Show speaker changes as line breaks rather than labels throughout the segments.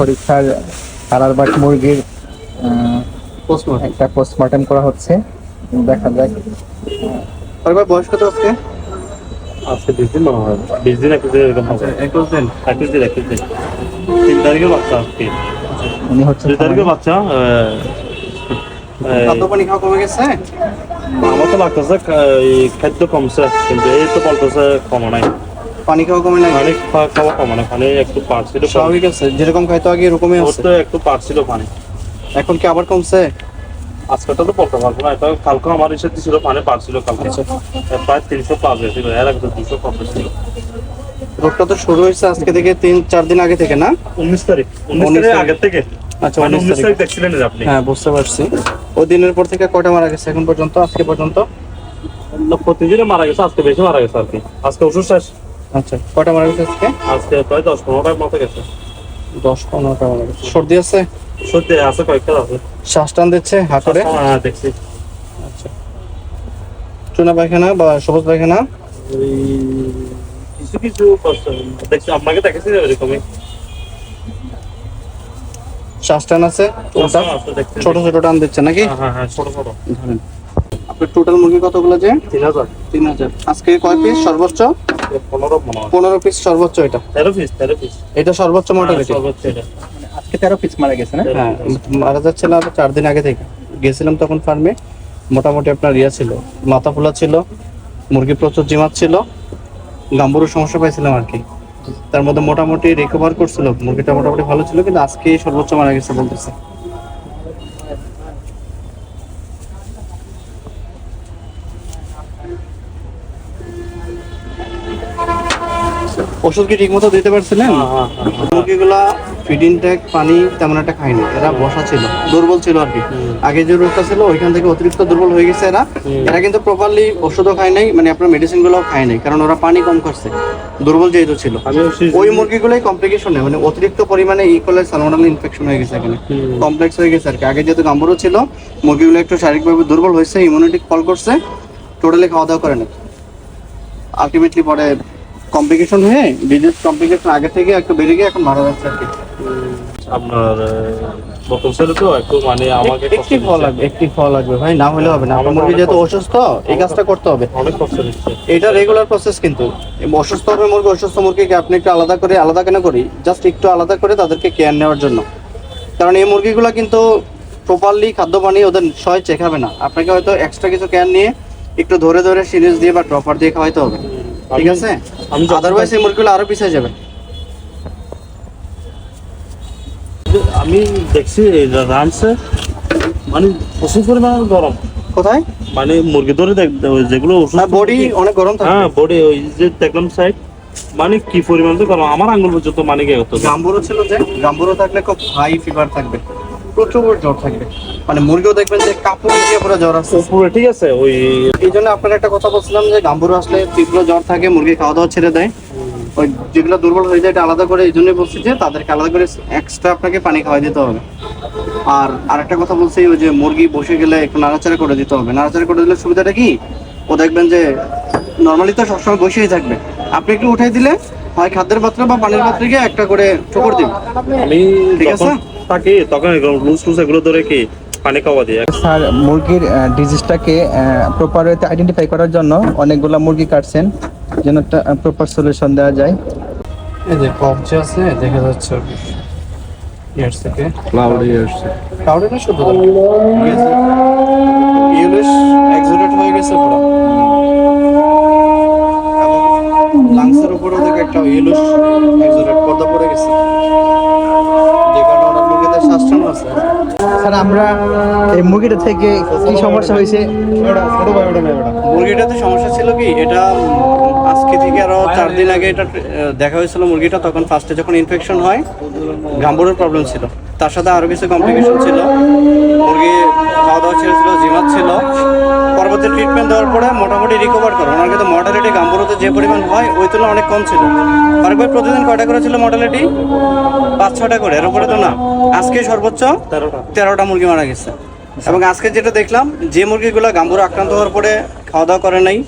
পরীক্ষার মুরগির একটা পোস্টমর্টম করা হচ্ছে। দেখা যাক।
পরিবার বয়স কত আজকে?
আজকে বিশ দিন মনে হয় বিশ দিন একুশ দিন এরকম হবে।
একুশ দিন।
একুশ দিন একুশ দিন। তিন তারিখের বাচ্চা আজকে।
উনি হচ্ছে
দুই তারিখের বাচ্চা
পানি খাওয়া কমে গেছে?
আমার তো লাগতেছে খাদ্য কমছে কিন্তু এই তো বলতেছে কমে নাই।
পানি খাওয়া কমে নাই
পানি খাওয়া কমে নাই পানি একটু পারছিল
স্বাভাবিক আছে যেরকম খাইতো আগে এরকমই আছে।
তো একটু পারছিল পানি।
এখন কি আবার কমছে?
আজকেটা তো বলতে পারব না এটা কালকে আমার ইসে ছিল পানি পারছিল কালকে। প্রায় তিনশো পাঁচ গেছিল এর আগে তো দুশো কম ছিল
রোগটা তো শুরু হয়েছে আজকে থেকে তিন চার দিন আগে থেকে না?
উনিশ তারিখ উনিশ তারিখ। আগের থেকে।
আচ্ছা
মানে
উনিশ
উনিশ
তারিখ।
তারিখ দেখছিলেন আপনি।
হ্যাঁ বুঝতে পারছি। ওই দিনের পর থেকে কয়টা মারা গেছে এখন পর্যন্ত? আজকে পর্যন্ত?
না, প্রতিদিনে মারা গেছে আজকে বেশি মারা গেছে আর কি। আজকে ওষুধ শেষ।
আচ্ছা কয়টা মারা গেছে আজকে?
আজকে প্রায় দশ পনেরোটার মতো গেছে।
দশ পনেরোটা মারা গেছে। সর্দি আছে?
সত্যি আছে কয়েকটা আছে।
শ্বাস টান দিচ্ছে হাঁটরে?
হ্যাঁ দেখছি।
আচ্ছা। চুনা পায়খানা বা সবুজ পায়খানা?
কিছু কিছু দেখছি আপনাকে দেখেছি এরকমই
শ্বাস টান আছে। ছোট ছোট টান দিচ্ছে নাকি?
হ্যাঁ হ্যাঁ হ্যাঁ ছোট ছোট।
ধরেন। আপনার টোটাল মুরগি কতগুলো যে?
তিন হাজার।
তিন হাজার। আজকে কয় পিস সর্বোচ্চ?
পনেরো মনে হয়।
পিস সর্বোচ্চ এটা।
তেরো পিস তেরো পিস
এটা সর্বোচ্চ মর্টালিটি
সর্বোচ্চ এটা।
আজকে তেরো পিস মারা গেছে না?
হ্যাঁ মারা যাচ্ছে না চার দিন আগে থেকে। গেছিলাম তখন ফার্মে মোটামুটি আপনার ইয়া ছিল মাথা ফোলা ছিল মুরগি প্রচুর জিমাত ছিল গাম্বুরও সমস্যা পাইছিলাম আর কি। তার মধ্যে মোটামুটি রিকভার করছিল মুরগিটা মোটামুটি ভালো ছিল কিন্তু আজকে সর্বোচ্চ মারা গেছে বলতেছে। ওষুধ কি ঠিক মতো দিতে পারছিলেন?
হ্যাঁ হ্যাঁ হ্যাঁ।
মুরগিগুলা ফিডিং ট্যাগ পানি তেমন একটা খায়নি। এরা বসা ছিল দুর্বল ছিল আর কি। আগে যে রোগটা ছিল ওইখান থেকে অতিরিক্ত দুর্বল হয়ে গেছে এরা। এরা কিন্তু প্রপারলি ওষুধও খায় নাই মানে আপনার মেডিসিন গুলোও খায় নাই কারণ ওরা পানি কম খাচ্ছে দুর্বল যেহেতু ছিল। ওই মুরগিগুলোই কমপ্লিকেশন মানে অতিরিক্ত পরিমাণে ইকোলাই সালমোনাল ইনফেকশন হয়ে গেছে এখানে। কমপ্লেক্স হয়ে গেছে আর কি। আগে যেহেতু গাম্বুরও ছিল মুরগিগুলো একটু শারীরিকভাবে দুর্বল হয়েছে ইমিউনিটি কল করছে টোটালি খাওয়া দাওয়া করে না আলটিমেটলি পরে কমপ্লিকেশন হয়ে ডিজিজ কমপ্লিকেশন আগে থেকে একটু বেড়ে গিয়ে এখন মারা যাচ্ছে আর কি।
আপনার তো একটু মানে আমাকে
একটি ফল লাগবে একটি ফল লাগবে ভাই না হলে হবে না। আপনার মুরগি যেহেতু অসুস্থ এই কাজটা করতে হবে।
অনেক কষ্ট দিচ্ছে।
এটা রেগুলার প্রসেস কিন্তু। এই অসুস্থ হবে মুরগি অসুস্থ মুরগিকে আপনি একটু আলাদা করে আলাদা কেন করি? জাস্ট একটু আলাদা করে তাদেরকে কেয়ার নেওয়ার জন্য। কারণ এই মুরগিগুলো কিন্তু প্রপারলি খাদ্য পানি ওদের সয় চেখাবে না। আপনাকে হয়তো এক্সট্রা কিছু কেয়ার নিয়ে একটু ধরে ধরে সিরিজ দিয়ে বা ড্রপার দিয়ে খাওয়াইতে হবে। ঠিক আছে?
আমি
আদারওয়াইজ এই মুরগিগুলো আরও পিছিয়ে যাবে
আমি দেখছি রানছে মানে প্রচুর পরিমাণ গরম।
কোথায়?
মানে মুরগি ধরে দেখ যেগুলো
বডি অনেক গরম থাকে।
হ্যাঁ বডি ওই যে দেখলাম সাইড মানে কি পরিমাণ তো গরম। আমার আঙ্গুল পর্যন্ত মানে কে হতো
গাম্বুরো ছিল যে গাম্বুরো থাকলে খুব হাই ফিভার থাকবে। প্রচুর জ্বর থাকবে মানে মুরগিও দেখবেন যে কাপড় দিয়ে পুরো জ্বর আসছে।
পুরো ঠিক আছে ওই
এই জন্য আপনার একটা কথা বলছিলাম যে গাম্বুরো আসলে তীব্র জ্বর থাকে মুরগি খাওয়া দাওয়া ছেড়ে দেয়। ওই যেগুলো দুর্বল হয়ে যায় এটা আলাদা করে এই জন্যই বলছি যে তাদেরকে আলাদা করে এক্সট্রা আপনাকে পানি খাওয়াই দিতে হবে। আর আরেকটা কথা বলছি ওই যে মুরগি বসে গেলে একটু নাড়াচাড়া করে দিতে হবে। নাড়াচাড়া করে দিলে সুবিধাটা কি? ও দেখবেন যে নর্মালি তো সবসময় বসেই থাকবে। আপনি একটু উঠাই দিলে হয় খাদ্যের পাত্র বা পানির পাত্রে গিয়ে একটা করে ঠোকর দিবে। ঠিক আছে?
থাকি তখন লুজ টুজ এগুলো ধরে কি পানি খাওয়া দিই
স্যার মুরগির ডিজিজটাকে প্রপার ওয়েতে আইডেন্টিফাই করার জন্য অনেকগুলা মুরগি কাটছেন যেন একটা প্রপার সলিউশন দেওয়া যায়।
এই যে কবজা আছে দেখা যাচ্ছে ইয়ার্স থেকে।
ক্লাউডি
না শুধু? এক্সোডেট হয়ে গেছে পুরো। লাংসের উপরেও দেখে একটা ইউলিশ এক্সোডেট পর্দা পড়ে গেছে যে কারণে ওনার মুখেতে শ্বাস টানো আছে
স্যার আমরা এই মুরগিটা থেকে কি সমস্যা হয়েছে?
মুরগিটাতে সমস্যা ছিল কি? এটা আজকে থেকে আরও চার দিন আগে এটা দেখা হয়েছিল মুরগিটা তখন ফার্স্টে যখন ইনফেকশন হয় গাম্বুরের প্রবলেম ছিল। তার সাথে আরও কিছু কমপ্লিকেশন ছিল। মুরগি খাওয়া দাওয়া ছেড়েছিল জিমাত ছিল। পরবর্তী ট্রিটমেন্ট দেওয়ার পরে মোটামুটি রিকভার করে। ওনার কিন্তু মর্টালিটি গাম্বুরোতে যে পরিমাণ হয় ওই তুলনায় অনেক কম ছিল। আরেকবার প্রতিদিন কয়টা করে ছিল মর্টালিটি পাঁচ ছটা করে। এর উপরে তো না। আজকে সর্বোচ্চ
তেরোটা
মুরগি মারা গেছে। এবং আজকে যেটা দেখলাম যে মুরগিগুলো গাম্বুর আক্রান্ত হওয়ার পরে খাওয়া দাওয়া করে নাই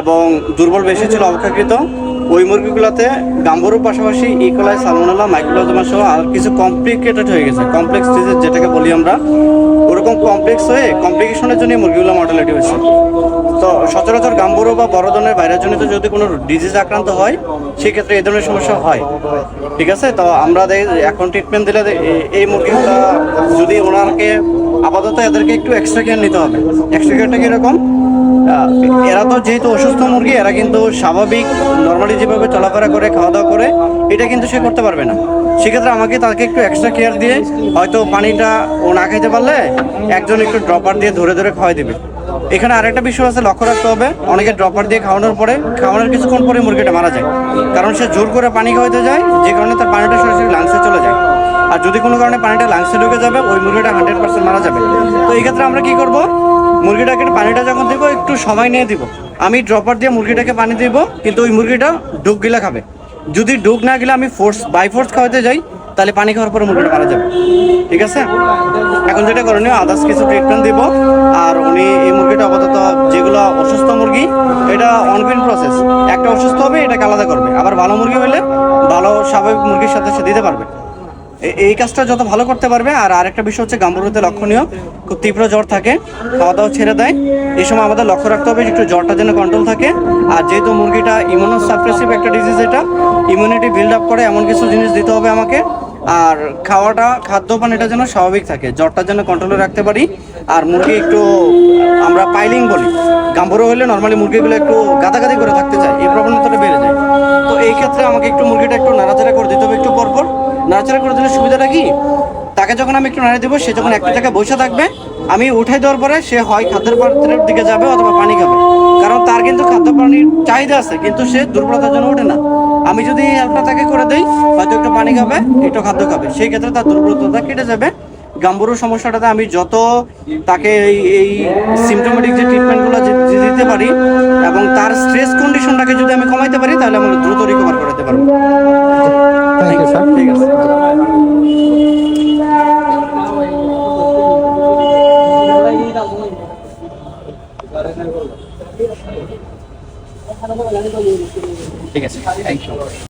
এবং দুর্বল বেশি ছিল অপেক্ষাকৃত ওই মুরগিগুলোতে গাম্বুরুর পাশাপাশি ইকোলাই সালমোনালা মাইক্রোজমা সহ আর কিছু কমপ্লিকেটেড হয়ে গেছে। কমপ্লেক্স ডিজিজ যেটাকে বলি আমরা, ওরকম কমপ্লেক্স হয়ে কমপ্লিকেশনের জন্য মুরগিগুলো মর্টালিটি হয়েছে। তো সচরাচর গাম্বুরু বা বড় ধরনের ভাইরাসজনিত যদি কোনো ডিজিজ আক্রান্ত হয়, সেক্ষেত্রে এই ধরনের সমস্যা হয়। ঠিক আছে? তো আমরা এখন ট্রিটমেন্ট দিলে এই মুরগিগুলো যদি ওনাকে আপাতত এদেরকে একটু এক্সট্রা কেয়ার নিতে হবে। এক্সট্রা কেয়ারটা কীরকম? এরা তো যেহেতু অসুস্থ মুরগি, এরা কিন্তু স্বাভাবিক নর্মালি যেভাবে চলাফেরা করে খাওয়া দাওয়া করে, এটা কিন্তু সে করতে পারবে না। সেক্ষেত্রে আমাকে তাকে একটু এক্সট্রা কেয়ার দিয়ে হয়তো পানিটা ও না খাইতে পারলে একজন একটু ড্রপার দিয়ে ধরে ধরে খাওয়াই দেবে। এখানে আরেকটা বিষয় আছে, লক্ষ্য রাখতে হবে। অনেকে ড্রপার দিয়ে খাওয়ানোর পরে, খাওয়ানোর কিছুক্ষণ পরে মুরগিটা মারা যায়। কারণ সে জোর করে পানি খাওয়াতে যায়, যে কারণে তার পানিটা সরাসরি লাংসে চলে যায়। আর যদি কোনো কারণে পানিটা লাংসে ঢুকে যাবে, ওই মুরগিটা হান্ড্রেড পার্সেন্ট মারা যাবে। তো এই ক্ষেত্রে আমরা কি করব? মুরগিটাকে পানিটা যখন দিব, একটু সময় নিয়ে দিব। আমি ড্রপার দিয়ে মুরগিটাকে পানি দিব, কিন্তু ওই মুরগিটা ডুব গিলা খাবে। যদি ডুব না গেলে আমি ফোর্স বাই ফোর্স খাওয়াতে যাই, তাহলে পানি খাওয়ার পরে মুরগিটা মারা যাবে। ঠিক আছে? এখন যেটা করণীয় আদার্স কিছু ট্রিটমেন্ট দিব। আর উনি এই মুরগিটা আপাতত যেগুলো অসুস্থ মুরগি, এটা অনগোয়িং প্রসেস একটা অসুস্থ হবে, এটাকে আলাদা করবে। আবার ভালো মুরগি হলে ভালো স্বাভাবিক মুরগির সাথে সে দিতে পারবে। এই কাজটা যত ভালো করতে পারবে, আর আরেকটা বিষয় হচ্ছে গাম্বুরুতে লক্ষণীয়, খুব তীব্র জ্বর থাকে খাওয়া দাওয়া ছেড়ে দেয়। এই সময় আমাদের লক্ষ্য রাখতে হবে একটু জ্বরটা যেন কন্ট্রোল থাকে। আর যেহেতু মুরগিটা ইমিউনো সাপ্রেসিভ একটা ডিজিজ এটা ইমিউনিটি বিল্ড আপ করে এমন কিছু জিনিস দিতে হবে আমাকে। আর খাওয়াটা, খাদ্য পানিটা যেন স্বাভাবিক থাকে, জ্বরটা যেন কন্ট্রোলে রাখতে পারি। আর মুরগি একটু, আমরা পাইলিং বলি, গাম্বুরো হলে নর্মালি মুরগিগুলো একটু গাদাগাদি করে থাকতে চায়, এই প্রবণতাটা বেড়ে যায়। তো এই ক্ষেত্রে আমাকে একটু মুরগিটা একটু নাড়াচাড়া করে দিতে হবে একটু পরপর। নাড়াচাড়া করে দিলে সুবিধাটা কি? তাকে যখন আমি একটু নাড়া দেবো, সে যখন একটা জায়গায় বসে থাকবে, আমি উঠাই দেওয়ার পরে সে হয় খাদ্যের পাত্রের দিকে যাবে অথবা পানি খাবে। কারণ তার কিন্তু খাদ্য পানির চাহিদা আছে, কিন্তু সে দুর্বলতার জন্য ওঠে না। আমি যদি এই হেল্পটা তাকে করে দিই, হয়তো একটু পানি খাবে, একটু খাদ্য খাবে। সেই ক্ষেত্রে তার দুর্বলতা কেটে যাবে। গাম্বুরু সমস্যাটাতে আমি যত তাকে এই এই সিমটোমেটিক যে ট্রিটমেন্টগুলো দিতে পারি এবং তার স্ট্রেস কন্ডিশনটাকে যদি আমি কমাইতে পারি, তাহলে আমরা দ্রুত রিকভার করাতে পারব।
Thank you sir.
ঠিক আছে।